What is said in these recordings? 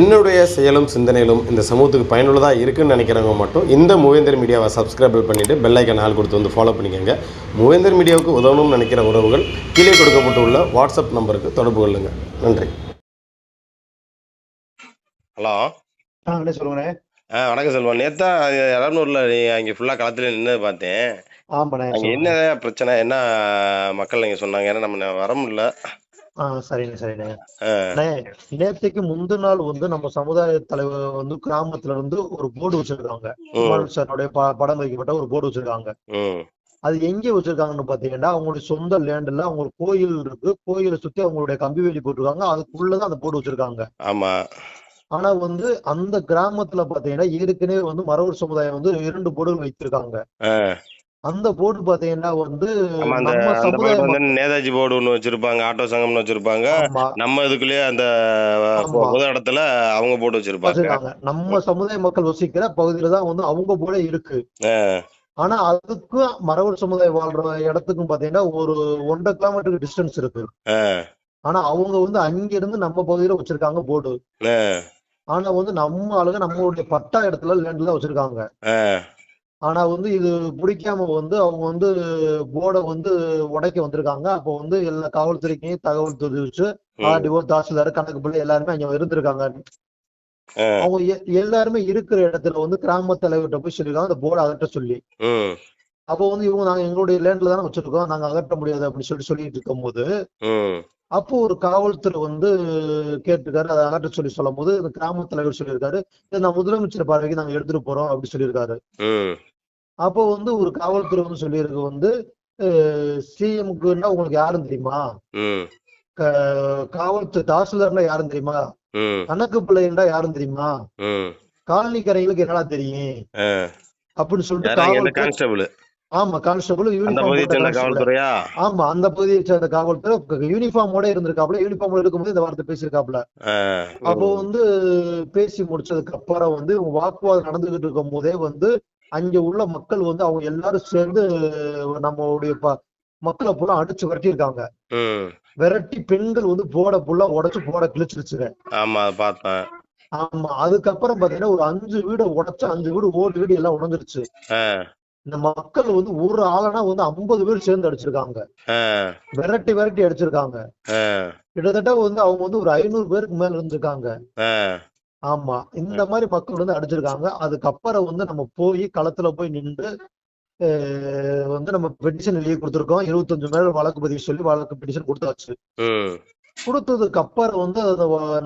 என்னுடைய செயலும் சிந்தனையிலும் இந்த சமூகத்துக்கு பயனுள்ளதாக இருக்குன்னு நினைக்கிறவங்க மட்டும் இந்த மூவேந்தர் மீடியாவை சப்ஸ்கிரைப் பண்ணிவிட்டு பெல் ஐக்கன் ஆள் கொடுத்து வந்து ஃபாலோ பண்ணிக்கோங்க. மூவேந்தர் மீடியாவுக்கு உதவணும்னு நினைக்கிற உறவுகள் கீழே கொடுக்கப்பட்டுள்ள வாட்ஸ்அப் நம்பருக்கு தொடர்பு கொள்ளுங்கள் நன்றி. ஹலோ. ஆ என்ன சொல்லுங்கண்ணே ஆ வணக்கம் செல்வம் நேத்தா இளநூர்ல நீ அங்கே ஃபுல்லாக களத்துல நின்று பார்த்தேன். ஆமாண்ணே அங்கே சொல்லுங்க. என்ன பிரச்சனை என்ன மக்கள் நீங்க சொன்னாங்க? ஏன்னா நம்ம வர முடியல. சரிண்ணே சரிண்ணே நேத்தைக்கு முந்தின நாள் வந்து நம்ம சமுதாய தலைவர் வந்து கிராமத்துல இருந்து ஒரு போர்டு வச்சிருக்காங்க. சாரோடைய படம் வைக்கப்பட்ட ஒரு போர்டு வச்சிருக்காங்க. அது எங்க வச்சிருக்காங்கன்னு பாத்தீங்கன்னா அவங்களுடைய சொந்த லேண்ட்ல அவங்களுக்கு கோயில் இருக்கு. கோயிலை சுத்தி அவங்களுடைய கம்பி வேலி போட்டிருக்காங்க. அதுக்குள்ளதான் அந்த போர்டு வச்சிருக்காங்க. ஆமா. ஆனா வந்து அந்த கிராமத்துல பாத்தீங்கன்னா ஏற்கனவே வந்து மரவர் சமுதாயம் வந்து இரண்டு போர்டுகள் வைத்திருக்காங்க. அந்த போர்டு பாத்தீங்கன்னா வந்து அந்த நேதாஜி போர்டு ஒன்று வச்சிருப்பாங்க ஆட்டோ சங்கம்னு வச்சிருப்பாங்க. நம்ம இதுக்குள்ளேயே அந்த. பொது இடத்துல அவங்க போட்டு வச்சிருப்பாங்க. நம்ம சமுதாய மக்கள் வசிக்கிற பகுதியில தான் வந்து அவங்க போல இருக்கு. ஆனா அதுக்கும் மரவர் சமுதாயம் வாழ்ற இடத்துக்கும் பாத்தீங்கன்னா ஒரு ஒன்றரை கிலோமீட்டருக்கு டிஸ்டன்ஸ் இருக்கு. ஆனா அவங்க வந்து அங்க இருந்து நம்ம பகுதியில வச்சிருக்காங்க போர்டு ஆனா வந்து நம்ம ஆளுங்க நம்மளுடைய பட்டா இடத்துல லேண்ட்ல தான் வச்சிருக்காங்க. ஆனா வந்து இது பிடிக்காம வந்து அவங்க வந்து போர்டை வந்து உடைக்க வந்திருக்காங்க. அப்போ வந்து எல்லா காவல்துறைக்கும் தகவல் தெரிவிச்சு ஆர்டிஓ தாசில்தார் கணக்கு பிள்ளை எல்லாருமே அங்க இருந்திருக்காங்க. அவங்க எல்லாருமே இருக்கிற இடத்துல வந்து கிராம தலைவர்கிட்ட போய் சொல்லிருக்காங்க அந்த போர்டை அகற்ற சொல்லி. அப்போ வந்து இவங்க நாங்க எங்களுடைய லேண்ட்ல தானே வச்சிருக்கோம். நாங்க அகற்ற முடியாது அப்படின்னு சொல்லி சொல்லிட்டு இருக்கும்போது ம், அப்போ ஒரு காவல்துறை வந்து கேட்டிருக்காரு. அதை அகற்ற சொல்லி சொல்லும் போது இந்த கிராம தலைவர் சொல்லியிருக்காரு. இதை நான் முதலமைச்சர் பார்வைக்கு நாங்க எடுத்துட்டு போறோம் அப்படி சொல்லியிருக்காரு. அப்போ வந்து ஒரு காவல்துறை வந்து சொல்லியிருக்கு வந்து சிஎம்க்குன்னா உங்களுக்கு யாரும் தெரியுமா? காவல்துறை தாசில்தார்னா யாரும் தெரியுமா? கணக்கு பிள்ளைன்னா யாரும் தெரியுமா? ம், காலனிக்கரைகளுக்கு என்னடா தெரியும். அப்படின்னு சொல்லிட்டு ஆமா கான்ஸ்டபிள் யூனிஃபார்ம் ஆமா அந்த பகுதியை சேர்ந்த காவல்துறை யூனிஃபார்மோட இருந்திருக்காப்ல யூனிஃபார்ம்ல இருக்கும்போது இந்த வார்த்தை பேசியிருக்காப்ல அப்போ வந்து பேசி முடிச்சதுக்கு அப்புறம் வந்து வாக்குவாதம் நடந்துகிட்டு இருக்கும் போதே வந்து அங்க உள்ள மக்கள் வந்து அவங்க எல்லாரும் சேர்ந்து நம்மளுடைய மக்களை பூரா அடிச்சு விரட்டியிருக்காங்க. விரட்டி பெண்கள் வந்து போட புல்லா உடைச்சு போட கிழிச்சிருச்சுங்க. ஆமா பார்த்தேன். ஆமா அதுக்கப்புறம் பாத்தீங்கன்னா ஒரு அஞ்சு வீடு உடைச்சு அஞ்சு வீடு ஓட்டு வீடு எல்லாம் உடஞ்சிருச்சு. ஆ, இந்த மக்கள் வந்து ஒரு ஆளனா வந்து ஐம்பது பேர் சேர்ந்து அடிச்சிருக்காங்க. விரட்டி விரட்டி அடிச்சிருக்காங்க. கிட்டத்தட்ட வந்து அவங்க வந்து ஒரு ஐநூறு பேருக்கு மேல இருந்திருக்காங்க. ஆமா. இந்த மாதிரி மக்கள் வந்து அடிச்சிருக்காங்க. அதுக்கப்புறம் வந்து நம்ம போய் களத்துல போய் நின்று வந்து நம்ம பெட்டிஷன் எழுதி கொடுத்துருக்கோம். இருபத்தஞ்சு மேல வழக்கு பதிவு சொல்லி வழக்கு பெட்டிஷன் கொடுத்தாச்சு. கொடுத்ததுக்கு அப்புறம் வந்து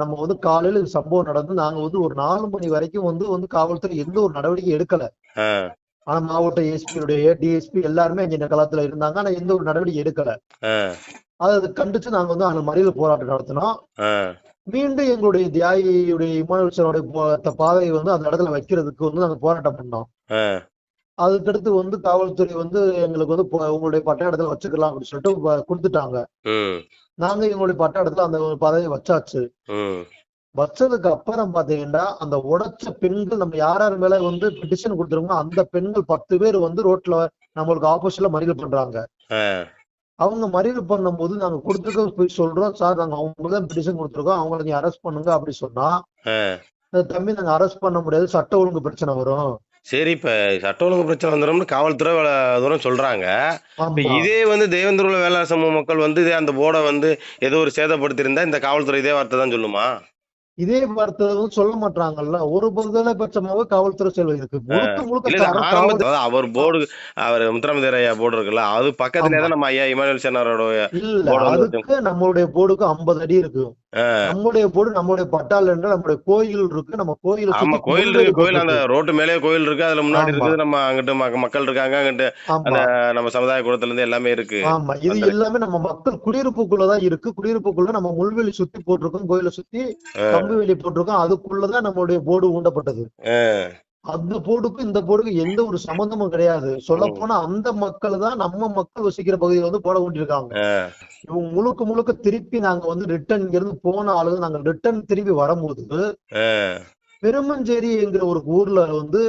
நம்ம வந்து காலையில சம்பவம் நடந்து நாங்க வந்து ஒரு நாலு மணி வரைக்கும் வந்து வந்து காவல்துறை எந்த ஒரு நடவடிக்கையும் எடுக்கல. ஆனா மாவட்ட எஸ்பியுடைய டிஎஸ்பி எல்லாருமே இங்க களத்துல இருந்தாங்க. ஆனா எந்த ஒரு நடவடிக்கை எடுக்கல. அதை கண்டிச்சு நாங்க வந்து அந்த மறியல் போராட்டம் நடத்தினோம். மீண்டும் எங்களுடைய தியாகியுடைய இமானுவேலனுடைய பா- பாதையை வந்து அந்த இடத்துல வைக்கிறதுக்கு வந்து நாங்க போராட்டம் பண்ணோம். அதுக்கடுத்து வந்து காவல்துறை வந்து எங்களுக்கு வந்து உங்களுடைய பட்ட இடத்துல வச்சுக்கலாம் அப்படின்னு சொல்லிட்டு கொடுத்துட்டாங்க. நாங்க எங்களுடைய பட்ட இடத்துல அந்த பதவியை வச்சாச்சு. வச்சதுக்கு அப்புறம் பாத்தீங்கன்னா அந்த உடைச்ச பெண்கள் நம்ம யார் யார் மேல வந்து பெட்டிஷன் கொடுத்துருக்கோமோ அந்த பெண்கள் பத்து பேர் வந்து ரோட்ல நம்மளுக்கு ஆப்போசிட்ல மறியல் பண்றாங்க. அவங்க மறியல் பண்ணும்போது நாங்க கொடுத்துருக்க போய் சொல்றோம். சார் நாங்க அவங்க தான் பெட்டிஷன் கொடுத்துருக்கோம். அவங்கள நீங்க அரெஸ்ட் பண்ணுங்க அப்படி சொன்னா ஆ. "அஹ் தம்பி நாங்க அரெஸ்ட் பண்ண முடியாது. சட்ட ஒழுங்கு பிரச்சனை வரும். சரி இப்ப சட்ட ஒழுங்கு பிரச்சனை வந்துடும்னு காவல்துறை தூரம் சொல்றாங்க. இதே வந்து தேவேந்திர வேளாண் சமூக மக்கள் வந்து இதே அந்த போர்டை வந்து ஏதோ ஒரு சேதப்படுத்தியிருந்தா இந்த காவல்துறை இதே வார்த்தை தான் சொல்லுமா? இதே வார்த்தை வந்து சொல்ல மாட்டாங்கல்ல ஒரு பகுதியில பட்சமாக காவல்துறை செல்வது இருக்கு முழுக்க அவர் போர்டு அவர் முத்துராமதேர் ஐயா போர்டு இருக்குல்ல அது பக்கத்துலயே. தான் நம்ம ஐயா இமானுவேல் சேனாரோட அதுக்கு நம்மளுடைய போர்டுக்கு ஐம்பது அடி இருக்கு ஆ. நம்முடைய போர்டு நம்மளுடைய பட்டாள நம்மளுடைய கோயில் இருக்கு. நம்ம கோயில ஆமா கோயில் இருக்கு. கோயில் அந்த. ரோட்டு மேலே கோயில் இருக்கு. அதுல முன்னாடி. இருக்குது. நம்ம அங்கிட்டு மக்க- மக்கள் இருக்காங்க. அங்கிட்டு ஆமா. நம்ம சமுதாய கூடத்துல இருந்து எல்லாமே இருக்கு. ஆமா. இது அந்த- எல்லாமே நம்ம மக்கள் குடியிருப்புக்குள்ளதான் இருக்கு. குடியிருப்புக்குள்ள நம்ம முள்வெளி சுத்தி போட்டிருக்கோம். கோயிலை சுத்தி கம்பி வேலி போட்டிருக்கோம். அதுக்குள்ளதான் நம்மளுடைய போர்டு ஊண்டப்பட்டது. அந்த போர்டுக்கும் இந்த போர்டுக்கும் எந்த ஒரு சம்பந்தமும் கிடையாது. சொல்ல போனா அந்த மக்கள் தான் நம்ம மக்கள் வசிக்கிற பகுதியில வந்து போட வேண்டியிருக்காங்க ஆ, இவங்க முழுக்க முழுக்க திருப்பி நாங்க வந்து ரிட்டர்ன் இருந்து போன ஆளுங்க நாங்க ரிட்டர்ன் திரும்பி வரும்போது பெருமஞ்சேரி என்கிற ஒரு ஊர்ல வந்து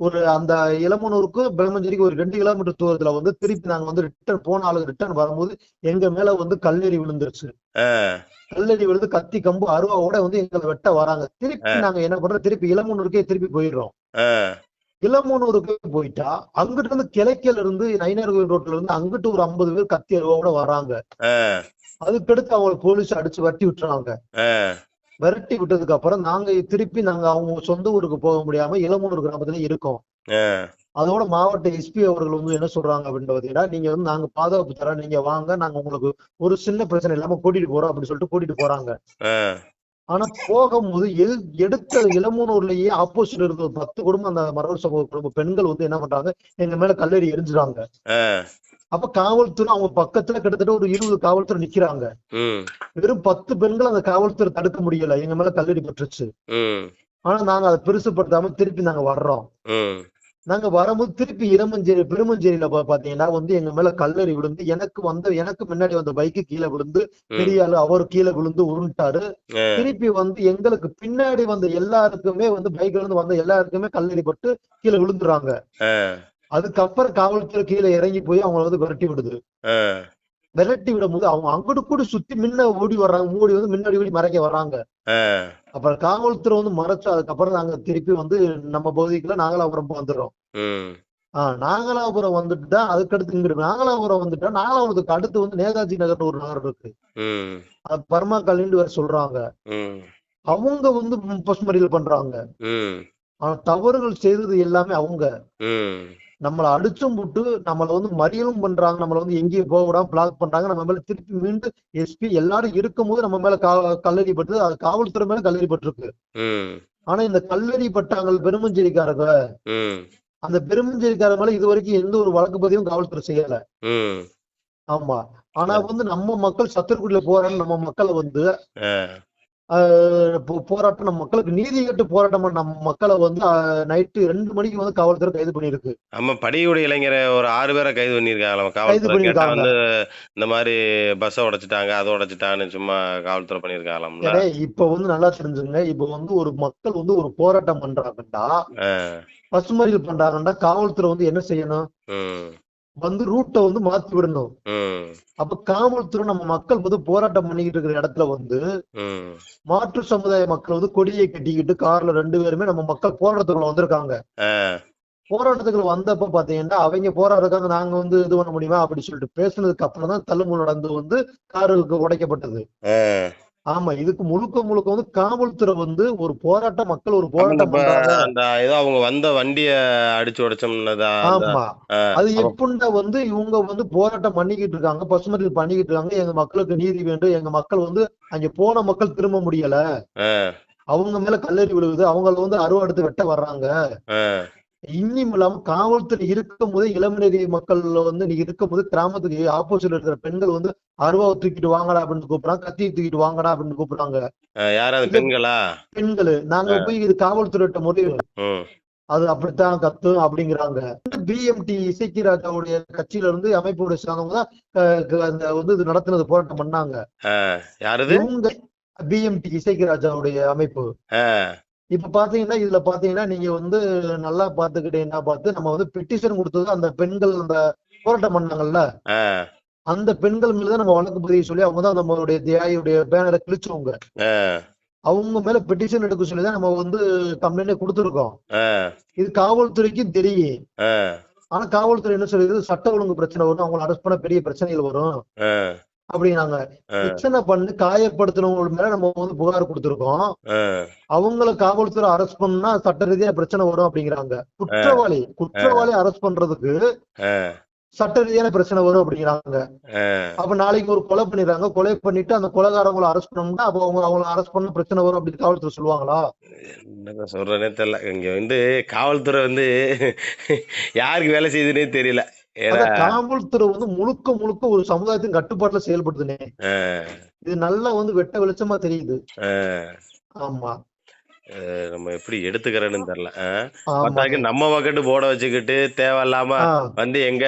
ஒரு அந்த இளமனூருக்கு பெலமஞ்சேரிக்கு ஒரு ரெண்டு கிலோமீட்டர் தூரத்துல வந்து திருப்பி நாங்க வந்து ரிட்டர்ன் போன ஆளுங்க ரிட்டர்ன் வரும்போது எங்க மேல வந்து கல்லெறி விழுந்துருச்சு. கல்லெறி விழுந்து கத்தி கம்பு அருவாவோட வந்து எங்களை வெட்ட வராங்க. திருப்பி நாங்க என்ன பண்றோம் திருப்பி இளமனூருக்கே திருப்பி போயிடுறோம். இளமனூருக்கு போயிட்டா அங்கிட்டு இருந்து கிழக்கில இருந்து நைனார் கோயில் ரோட்ல இருந்து அங்கிட்டு ஒரு ஐம்பது பேர் கத்தி அருவாவோட வராங்க. அதுக்கடுத்து அவங்களை போலீஸ் அடிச்சு வெட்டி விட்டுறாங்க. விரட்டி விட்டதுக்கு அப்புறம் நாங்க திருப்பி நாங்க அவங்க சொந்த ஊருக்கு போக முடியாம இளமனூர் கிராமத்துல இருக்கோம். அதோட மாவட்ட எஸ்பி அவர்கள் வந்து என்ன சொல்றாங்க அப்படின்னு பாத்தீங்கன்னா நீங்க வந்து நாங்க பாதுகாப்பு தரோம் நீங்க வாங்க நாங்க உங்களுக்கு ஒரு சின்ன பிரச்சனை இல்லாம கூட்டிட்டு போறோம் அப்படின்னு சொல்லிட்டு கூட்டிட்டு போறாங்க. ஆனா போகும்போது எல் எடுத்த இளமனூர்லயே ஆப்போசிட் ஒரு பத்து குடும்பம் அந்த மரவர் சமூக குடும்ப பெண்கள் வந்து என்ன பண்றாங்க எங்க மேல கல்லெறி எரிஞ்சுறாங்க அப்ப காவல்துறை அவங்க பக்கத்துல கிட்டத்தட்ட ஒரு இருபது காவல்துறை நிக்கிறாங்க. வெறும் பத்து பெண்கள் அந்த காவல்துறை தடுக்க முடியல. எங்க மேல கல்லெறி பட்டுருச்சு. ஆனா நாங்க அதை பெருசுப்படுத்தாம திருப்பி நாங்க வர்றோம். நாங்க வரும்போது திருப்பி இரமஞ்சேரி பெருமஞ்சேரியில பாத்தீங்கன்னா வந்து எங்க மேல கல்லறி விழுந்து எனக்கு வந்த எனக்கு முன்னாடி வந்த பைக்கு கீழே விழுந்து. பெரிய ஆளு அவர் கீழே விழுந்து உருண்டாரு. திருப்பி வந்து எங்களுக்கு பின்னாடி வந்த எல்லாருக்குமே வந்து பைக்ல இருந்து வந்த எல்லாருக்குமே கல்லறி பட்டு கீழே விழுந்துறாங்க. அதுக்கப்புறம் காவல்துறை கீழே இறங்கி போய் அவங்கள வந்து விரட்டி விடுது. விரட்டி விடும் போது அவங்க அங்கிட்டு கூட சுத்தி முன்ன ஓடி வர்றாங்க. ஓடி வந்து முன்னாடி ஓடி மறைக்க வர்றாங்க. அப்புறம் காவல்துறை வந்து மறைச்சு அதுக்கப்புறம் நாங்க திருப்பி வந்து நம்ம பகுதிக்குள்ள நாகலாபுரம் வந்துடுறோம். ஆஹ் நாகலாபுரம் வந்துட்டா அதுக்கடுத்து இங்கிட்டு நாகலாபுரம் வந்துட்டா நாகலாபுரத்துக்கு அடுத்து வந்து நேதாஜி நகர்னு ஒரு நகர் இருக்கு. அது பர்மா காலின்னு வேற சொல்றாங்க. அவங்க வந்து பசுமறியல் பண்றாங்க. ஆனா தவறுகள் செய்தது எல்லாமே அவங்க. நம்மள அடிச்சும் விட்டு நம்மள வந்து மறியலும் பண்றாங்க நம்மள வந்து எங்கேயும் போக விடாம பிளாக் பண்றாங்க நம்ம மேல திருப்பி மீண்டும் எஸ்பி எல்லாரும் இருக்கும்போது நம்ம மேல கல்லறி பட்டு அது காவல்துறை மேல கல்லறி பட்டிருக்கு. ஆனா இந்த கல்லறி பட்டாங்கள் பெருமஞ்சேரிக்காரங்க அந்த பெருமஞ்சேரிக்கார மேல இது வரைக்கும் எந்த ஒரு வழக்கு பதிவும் காவல்துறை செய்யல. ஆமா. ஆனா வந்து நம்ம மக்கள் சத்துருக்குள்ள போராட்டம் நம்ம மக்களை வந்து போராட்டம் நம்ம மக்களுக்கு நீதி கேட்டு போராட்டம் நம்ம மக்களை வந்து நைட்டு ரெண்டு மணிக்கு வந்து காவல்துறை கைது பண்ணியிருக்கு. ஆமா படியுடைய இளைஞரை ஒரு ஆறு பேரை கைது பண்ணியிருக்காங்க காவல்துறை கேட்டா. வந்து இந்த மாதிரி பஸ்ஸை உடைச்சிட்டாங்க அதை உடைச்சிட்டான்னு சும்மா காவல்துறை பண்ணியிருக்காங்களாம்ல? இப்ப வந்து நல்லா தெரிஞ்சுங்க இப்ப வந்து ஒரு மக்கள் வந்து ஒரு போராட்டம் பண்றாங்கன்னா ஆ, பசுமறியல் பண்றாங்கன்னா காவல்துறை வந்து என்ன செய்யணும்? வந்து ரூட்டை வந்து மாத்தி விடணும். அப்ப காவல்துறை நம்ம மக்கள் வந்து போராட்டம் பண்ணிக்கிட்டு இருக்கிற இடத்துல வந்து மாற்று சமுதாய மக்கள் வந்து கொடியை கட்டிக்கிட்டு கார்ல ரெண்டு பேருமே நம்ம மக்கள் போராட்டத்துக்குள்ள வந்திருக்காங்க. போராட்டத்துக்குள்ள வந்தப்ப பாத்தீங்கன்னா அவங்க போராடுறதுக்காக நாங்க வந்து இது பண்ண முடியுமா? அப்படி சொல்லிட்டு பேசுனதுக்கு அப்புறம் தான் தள்ளுமுள் நடந்து வந்து காருக்கு உடைக்கப்பட்டது. ஆமா இதுக்கு முழுக்க முழுக்க வந்து காவல்துறை வந்து ஒரு போராட்டம் மக்கள் ஒரு போராட்டம் அந்த ஏதோ அவங்க வந்த வண்டிய அடிச்சு உடைச்சோம்னதா ஆமா. அது எப்படின்னா வந்து இவங்க வந்து போராட்டம் பண்ணிக்கிட்டு இருக்காங்க பசுமறியல் பண்ணிக்கிட்டு இருக்காங்க. எங்க மக்களுக்கு நீதி வேண்டும். எங்க மக்கள் வந்து அங்க போன மக்கள் திரும்ப முடியல. அவங்க மேல கல்லறி விழுகுது. அவங்கள வந்து அருவாடுத்து வெட்ட வர்றாங்க. இன்னும் இல்லாம காவல்துறை இருக்கும் போது இளமநெறி மக்கள் வந்து நீ இருக்கும் போது கிராமத்துக்கு ஆப்போசிட்ல இருக்கிற பெண்கள் வந்து அருவாவை தூக்கிட்டு வாங்கடா அப்படின்னு கூப்பிடுறாங்க கத்தியை தூக்கிட்டு வாங்கடா அப்படின்னு கூப்பிடுறாங்க. ஆ, யார் அது பெண்களா? பெண்கள். நாங்க போய் இது காவல்துறையிட்ட முடியும் ம், அது அப்படித்தான் கத்தும் அப்படிங்கிறாங்க. பிஎம்டி இசைக்கி ராஜாவுடைய கட்சியில இருந்து அமைப்புடைய சார்ந்தவங்க தான் வந்து இது நடத்தினது போராட்டம் பண்ணாங்க. இவங்க பிஎம்டி இசைக்கி ராஜாவுடைய அமைப்பு. இப்ப பாத்தீங்கன்னா இதுல பாத்தீங்கன்னா நீங்க வந்து நல்லா பாத்துக்கிட்டீங்கன்னா பார்த்து நம்ம வந்து பெட்டிஷன் கொடுத்தது அந்த பெண்கள் அந்த போராட்டம் பண்ணாங்கல்ல அந்த பெண்கள் மேலதான் நம்ம வழக்கு பதிவு சொல்லி அவங்க தான் நம்மளுடைய தியாயுடைய பேனரை கிழிச்சவங்க. அவங்க மேல பெட்டிஷன் எடுக்க சொல்லி தான் நம்ம வந்து கம்ப்ளைண்ட் கொடுத்துருக்கோம். இது காவல்துறைக்கும் தெரியும். ஆனா காவல்துறை என்ன சொல்லுது? சட்ட ஒழுங்கு பிரச்சனை வரும். அவங்களை அரெஸ்ட் பண்ண பெரிய பிரச்சனைகள் வரும். அப்படின்னாங்க. பிரச்சனை பண்ணி காயப்படுத்தினவங்க மேல நம்ம வந்து புகார் கொடுத்துருக்கோம். அவங்கள காவல்துறை அரெஸ்ட் பண்ணா சட்ட ரீதியா பிரச்சனை வரும் அப்படிங்கிறாங்க. குற்றவாளி குற்றவாளி அரெஸ்ட் பண்றதுக்கு சட்ட ரீதியான பிரச்சனை வரும் அப்படிங்கிறாங்க. அப்ப நாளைக்கு ஒரு கொலை பண்ணிடுறாங்க. கொலை பண்ணிட்டு அந்த கொலைகாரங்களை அரெஸ்ட் பண்ணோம்னா அப்ப அவங்க அவங்களை அரெஸ்ட் பண்ண பிரச்சனை வரும் அப்படின்னு காவல்துறை சொல்லுவாங்களா? என்னதான் சொல்றேனே தெரியல. இங்க வந்து காவல்துறை வந்து யாருக்கு வேலை செய்யுதுன்னே தெரியல. காவல்துறை வந்து முழுக்க முழுக்க ஒரு சமுதாயத்தின் கட்டுப்பாட்டுல செயல்படுதுனே. இது நல்லா வந்து வெட்ட வெளிச்சமா தெரியுது. ஆமா. அஹ் நம்ம எப்படி எடுத்துக்கிறேன்னு தெரியல. அஹ் ஆமாங்க நம்ம பக்கெட்டு போட வச்சுக்கிட்டு தேவையில்லாம ஆ. வந்து எங்க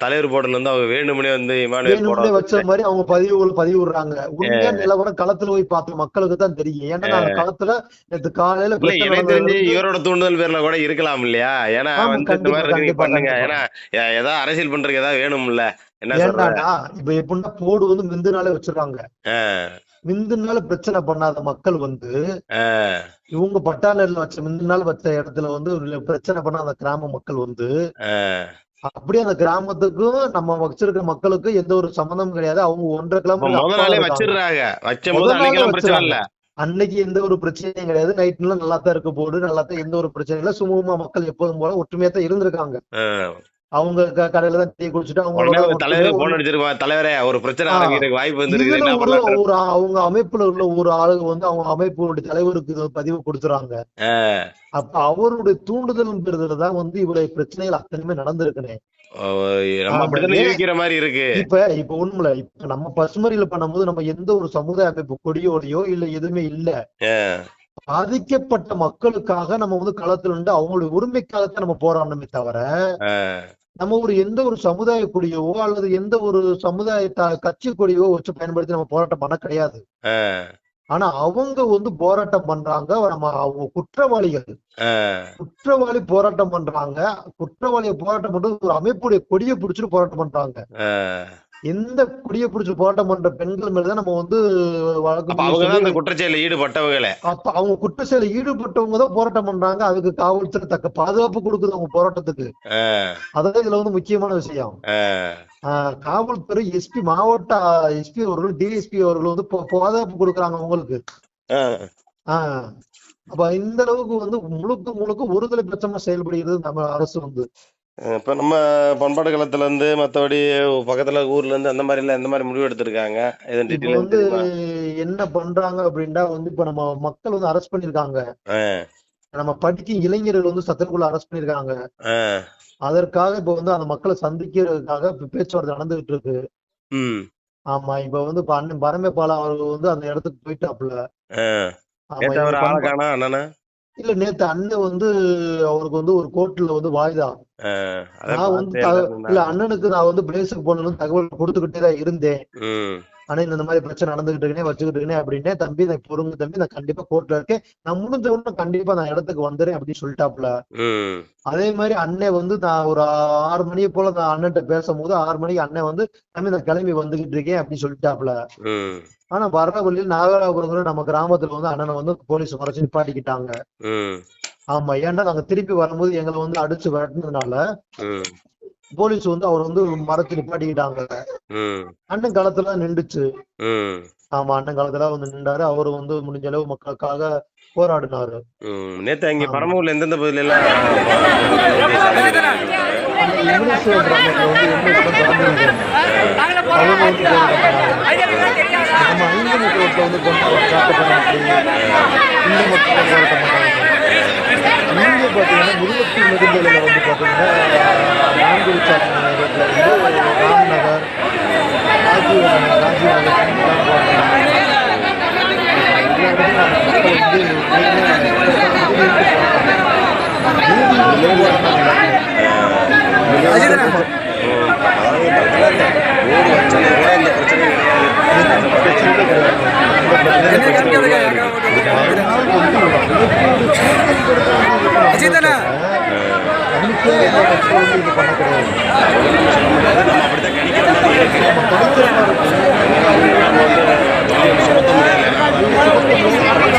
தலைவர் போர்டுல இருந்து அவங்க வேணும்னே வந்து இமானுவேல் போட வேணும்னே வச்சுட்டு வச்ச மாதிரி அவங்க பதிவு பதிவு விடுறாங்க உண்மையா நிலவரம் களத்துல போய் பார்த்த மக்களுக்கு தான் தெரியும். ஏன்னா நான் களத்துல நேற்று காலையில இல்ல பிரச்சனை எனக்கு தெரிஞ்சு இருந்து இவரோட தூண்டுதல் பேர்ல கூட இருக்கலாம் இல்லையா? ஏன்னா ஆமா வந்து இந்த கண்டிப்பா மாதிரி இருக்கு நீங்க கண்டிப்பா பண்ணுங்க. கண்டிப்பா. ஏன்னா எ- ஏதாவது அரசியல் பண்றதுக்கு ஏதாவது வேணும்ல. என்ன இப்ப எப்படின்னா போடு வந்து நாளே வச்சிருக்காங்க. அஹ் மிந்து நாள் பிரச்சனை பண்ணாத மக்கள் வந்து இவங்க பட்டாளர்ல வச்ச நாள் வச்ச இடத்துல வந்து பிரச்சனை பண்ணாத கிராம மக்கள் வந்து அப்படியே அந்த கிராமத்துக்கும் நம்ம வச்சிருக்க மக்களுக்கும் எந்த ஒரு சம்மந்தமும் கிடையாது. அவங்க ஒன்றரை கிலோமீட்டர் அன்னைக்கு எந்த ஒரு பிரச்சனையும் கிடையாது. நைட் எல்லாம் நல்லா தான் இருக்க போடு நல்லா தான் எந்த ஒரு பிரச்சனையும் இல்ல. சுமூகமா மக்கள் எப்போதும் போல ஒற்றுமையா தான் இருந்திருக்காங்க. அவங்க கடையில தான் டீ குடிச்சிட்டு போன் அடிச்சிருப்பான் தலைவரே ஒரு பிரச்சனை ஆரம்பிக்கிறதுக்கு வாய்ப்பு ஒரு அவங்க அமைப்புல உள்ள ஒரு ஆளுங்க வந்து அவங்க அமைப்புடைய தலைவருக்கு பதிவு கொடுத்துறாங்க. அப்ப அவருடைய தூண்டுதல் தான் வந்து இவ்வளவு பிரச்சனைகள் அத்தனையுமே நடந்திருக்குனே. இப்ப இப்ப ஒண்ணுல இப்ப நம்ம பசுமறியில பண்ணும்போது நம்ம எந்த ஒரு சமுதாய அமைப்பு கொடியோடையோ இல்ல எதுவுமே இல்ல. பாதிக்கப்பட்ட மக்களுக்காக நம்ம வந்து களத்துல இருந்து அவங்களுடைய உரிமைக்காகத்தான் நம்ம போராடணுமே தவிர நம்ம ஒரு எந்த ஒரு சமுதாய கொடியவோ அல்லது எந்த ஒரு சமுதாய கட்சி கொடியோ வச்சு பயன்படுத்தி நம்ம போராட்டம் பண்ண கிடையாது. ஆனா அவங்க வந்து போராட்டம் பண்றாங்க. நம்ம அவங்க குற்றவாளிகள். குற்றவாளி போராட்டம் பண்றாங்க. குற்றவாளியை போராட்டம் பண்றது ஒரு அமைப்புடைய கொடியை பிடிச்சிட்டு போராட்டம் பண்றாங்க. எந்த கொடியை பிடிச்சு போராட்டம் பண்ற பெண்கள் மேலதான் நம்ம வந்து வழக்கு குற்றச்செயல ஈடுபட்டவங்களே. அப்ப அவங்க குற்ற செயலில் ஈடுபட்டவங்க தான் போராட்டம் பண்றாங்க. அதுக்கு காவல்துறை தக்க பாதுகாப்பு கொடுக்குது அவங்க போராட்டத்துக்கு. அதான் இதுல வந்து முக்கியமான விஷயம். காவல்துறை எஸ்பி மாவட்ட எஸ்பி அவர்கள் டிஎஸ்பி அவர்கள் வந்து பாதுகாப்பு கொடுக்குறாங்க அவங்களுக்கு. ஆஹ் அப்ப இந்த அளவுக்கு வந்து முழுக்க முழுக்க ஒருதலை பட்சமா செயல்படுகிறது நம்ம அரசு வந்து. இப்ப நம்ம பண்பாடு களத்துல இருந்து மத்தபடி பக்கத்துல ஊர்ல இருந்து அந்த மாதிரி எல்லாம் எந்த மாதிரி முடிவு எடுத்திருக்காங்க. இப்ப வந்து என்ன பண்றாங்க அப்படின்னா வந்து இப்ப நம்ம மக்கள் வந்து அரெஸ்ட் பண்ணிருக்காங்க. அஹ். நம்ம படிக்கும் இளைஞர்கள் வந்து சட்டத்துக்குள்ள அரெஸ்ட் பண்ணிருக்காங்க. அஹ். அதற்காக இப்ப வந்து அந்த மக்களை சந்திக்கிறதுக்காக பேச்சுவார்த்தை நடந்துகிட்டு இருக்கு. ஆமா இப்ப வந்து அண்ணன் பரமேபாலா அவர்கள் வந்து அந்த இடத்துக்கு போயிட்டாப்புல. இல்ல நேத்து அண்ணன் வந்து அவருக்கு வந்து ஒரு கோர்ட்ல வந்து வாய்தா. நான் வந்து இல்ல. அண்ணனுக்கு நான் வந்து பிளேஸுக்கு போகணும்னு தகவல் கொடுத்துக்கிட்டே தான் இருந்தேன். ஆனா இந்த மாதிரி பிரச்சனை நடந்துகிட்டு இருக்கேனே வச்சுக்கிட்டு இருக்கேனே அப்படின்னே தம்பி நான் பொறுங்க தம்பி நான் கண்டிப்பா கோர்ட்ல இருக்கேன். நான் முடிஞ்ச உடனே கண்டிப்பா நான் இடத்துக்கு வந்துடுறேன் அப்படின்னு சொல்லிட்டாப்புல. ம். அதே மாதிரி அண்ணன் வந்து நான் ஒரு ஆறு மணியை போல நான் அண்ணன்ட்ட பேசும்போது ஆறு மணிக்கு அண்ணன் வந்து தம்பி நான் கிளம்பி வந்துகிட்டு இருக்கேன் அப்படின்னு சொல்லிட்டாப்புல. ம். ஆனா வர்ற வழியில் நாகராபுரத்துல நம்ம கிராமத்துல வந்து அண்ணனை வந்து போலீஸ் மறைச்சு நிப்பாட்டிக்கிட்டாங்க. ம். ஆமா ஏன்டா நாங்க திருப்பி வரும்போது எங்களை வந்து அடிச்சு விரட்டுனதுனால ம். போலீஸ் வந்து அவர் வந்து மறைச்சு நிப்பாட்டிக்கிட்டாங்க. ம். அண்ணன் களத்துல நின்றுச்சு. ம். ஆமா அண்ணன் காலத்துல வந்து நின்றாரு. அவரு வந்து முடிஞ்ச அளவு மக்களுக்காக போராடினாரு. ம். நேத்து அங்க. பரமூர்ல எந்தெந்த பகுதியில எல்லாம் நம்ம ஐந்து மக்களுக்கு வந்து கொண்டு காட்டப்படும் இந்த மக்கள் போராட்டம் பண்ணாங்க இங்க பாத்தீங்கன்னா முருகத்தி நெடுந்தலையில வந்து பாத்தீங்கன்னா நான்குடி சாலை ரோட்ல வந்து ராம்நகர் ராஜீவ் நகர் ராஜீவ் நகர் எல்லாம் போராட்டம் எல்லா இடத்துலயும் நம்ம மக்கள் வந்து ஊர் வச்சனே கூட இந்த பிரச்சனை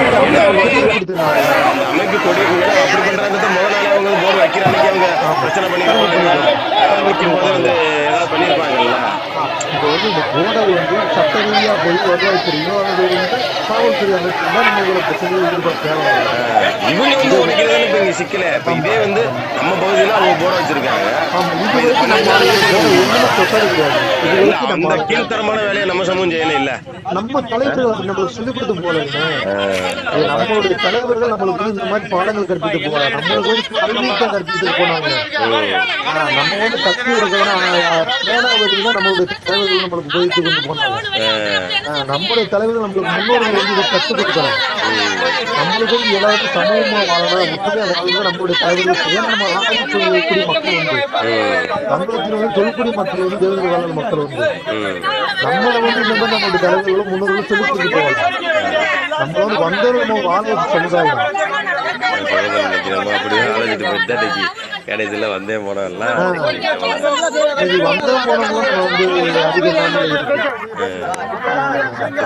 நம்ம அமைப்பு கொடி அப்படி பண்றாங்க முதல் அவங்க வைக்கிற அன்னைக்கு அவங்க பிரச்சனை பண்ணி வைக்கும் போது வந்து ஏதாவது பண்ணியிருப்பாங்கல்ல இப்போ வந்து இந்த போர்டை வந்து சட்ட ரீதியாக போய் வருவாய்த்துறையோ அல்லது வந்து காவல்துறை அமைப்பு தான் நம்ம இவ்வளவு எதிர்பார்க்க தேவையில்லை வந்து சிக்கல இதே வந்து நம்ம பகுதியில் அவங்க போர்டு வச்சிருக்காங்க இது வரைக்கும் நம்ம ஆளுங்க தொட்டது கிடையாது இது வரைக்கும் நம்ம அந்த கீழ்த்தரமான வேலையை நம்ம சமூகம் செய்யல இல்ல நம்ம தலைவர்கள் நம்மளுக்கு சொல்லிக் கொடுத்து நம்மளுடைய தலைவர்கள் நம்மளுக்கு இந்த மாதிரி பாடங்கள் கற்பித்து போல நம்மளுக்கு வந்து கல்வியை கற்பித்து போனாங்க நம்ம வந்து கல்வி நம்மளுடைய தலைவர்கள் நம்மளுக்கு போயிட்டு கொண்டு போனாங்க. ஆஹ் நம்முடைய தலைவர்கள் நம்மளுக்கு முன்னோர்கள் வந்து கற்றுக் கொடுக்கணும் நம்மளுக்கு வந்து எல்லாருக்கும் சமூகமா வாழணும் முக்கியமே வாழ்ந்து நம்மளுடைய தலைவர்கள் செய்ய நம்ம தொழில்குடி மக்கள் வந்து தமிழகத்தில் வந்து தொழில்குடி மக்கள் வந்து தேவேந்திர கால மக்கள் வந்து நம்மளை வந்து இந்த மாதிரி நம்மளுடைய தலைவர்களும் முன்னோர்களும் சொல்லி கொடுத்து போவாங்க. நம்ம வந்து வந்தவர்கள் நம்ம வாழ்வது சமுதாயம். அப்படியே ஆலோசிட்டு போயிட்டு கடைசியில வந்தே போனோம் எல்லாம்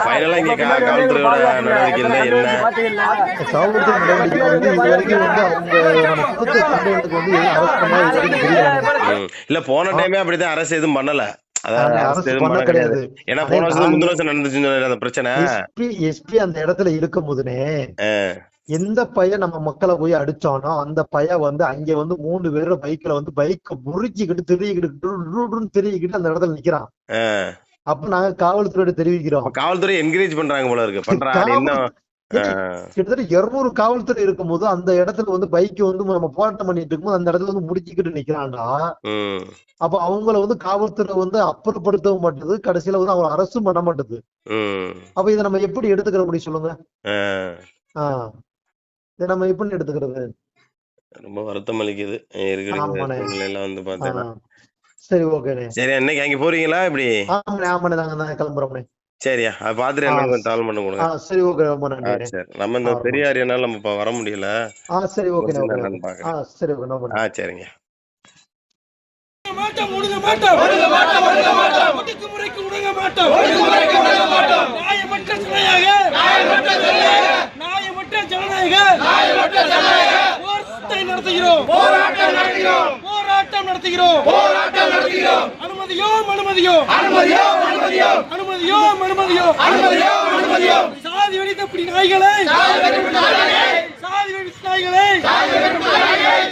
ஃபைனலாக இங்கே கா நடவடிக்கை என்ன? காவல்துறை நடவடிக்கை வந்து இது எதுவும் இல்லை போன டைமே அப்படிதான் அரசு எதுவும் பண்ணலை. ஏன்னா போன வருஷம் முந்தின வருஷம் நடந்துச்சுன்னு அந்த பிரச்சனை. எஸ்பி அந்த இடத்துல இருக்கும் போதுனே. எந்த பையன் நம்ம மக்களை போய் அடிச்சானோ அந்த பையன் வந்து அங்க வந்து மூணு பேரும் பைக்ல வந்து பைக்க முறிச்சுக்கிட்டு திரிக்கிட்டு திரிக்கிட்டு அந்த இடத்துல நிக்கிறான். அப்ப நாங்க காவல்துறையிட தெரிவிக்கிறோம் காவல்துறை என்கரேஜ் பண்றாங்க போல இருக்கு பண்றாங்க. கிட்டத்தட்ட இருநூறு காவல்துறை இருக்கும்போது அந்த இடத்துல வந்து பைக் வந்து நம்ம போராட்டம் பண்ணிட்டு இருக்கும்போது அந்த இடத்துல வந்து முடிச்சுக்கிட்டு நிக்கிறான்டா. அப்ப அவங்கள வந்து காவல்துறை வந்து அப்புறப்படுத்தவும் மாட்டுது கடைசியில வந்து அவங்க அரசும் பண்ண மாட்டுது. அப்ப இதை நம்ம எப்படி எடுத்துக்கிற முடியும் சொல்லுங்க. ஆஹ் இதை நம்ம எப்படி எடுத்துக்கிறது? ரொம்ப வருத்தம் அளிக்குது. இருக்கிற ஆமாண்ணே. சூழ்நிலையில வந்து ஆஹ் சரி ஓகேண்ணே. சரி இன்னைக்கு அங்க போறீங்களா இப்படி ஆமாண்ணே ஆமாண்ணே. நாங்க தான் கிளம்புறோம்ண்ணே. சரியா. அதை பாத்துட்டு ஆ. என்ன கொஞ்சம் தாள் பண்ண கொடுங்க. சரி ஓகே. ரொம்ப ஆ, நன்றிண்ணே. சரி. நம்ம இந்த ஆ, பெரிய ஏரியானால நம்ம இப்ப வர முடியல. ஆ சரி ஓகேண்ணே ஓகே பாக்குறேன். ஆ சரி ஓகே. ரொம்ப ஆ சரிங்க. மாட்டோம் ஒடுங்க மாட்டோம். ஒடுங்க மாட்டோம் ஒடுங்க மாட்டோம். ஒடுக்குமுறைக்கு ஒடுங்க மாட்டோம். ஒடுக்குமுறைக்கு ஒடுங்க மாட்டோம். நடத்துகிறோம். போராட்டம் நடத்துகிறோம். போராட்டம் நடத்துகிறோம். போராட்டம் நடத்துகிறோம். அனுமதியோம் அனுமதியோம். அனுமதியோம் அனுமதியோம். அனுமதியோம் அனுமதியோம். அனுமதியோம் அனுமதியோம். சாதி வெடித்த பிடி நாய்களை சாதி வெடித்த நாய்களை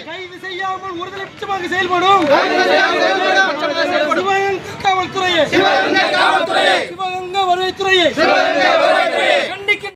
கைது செய்யாமல் ஒருதலை பட்சமாக செயல்படும். சிவகங்கை காவல்துறையே. சிவகங்கை வருவாய்த்துறையே.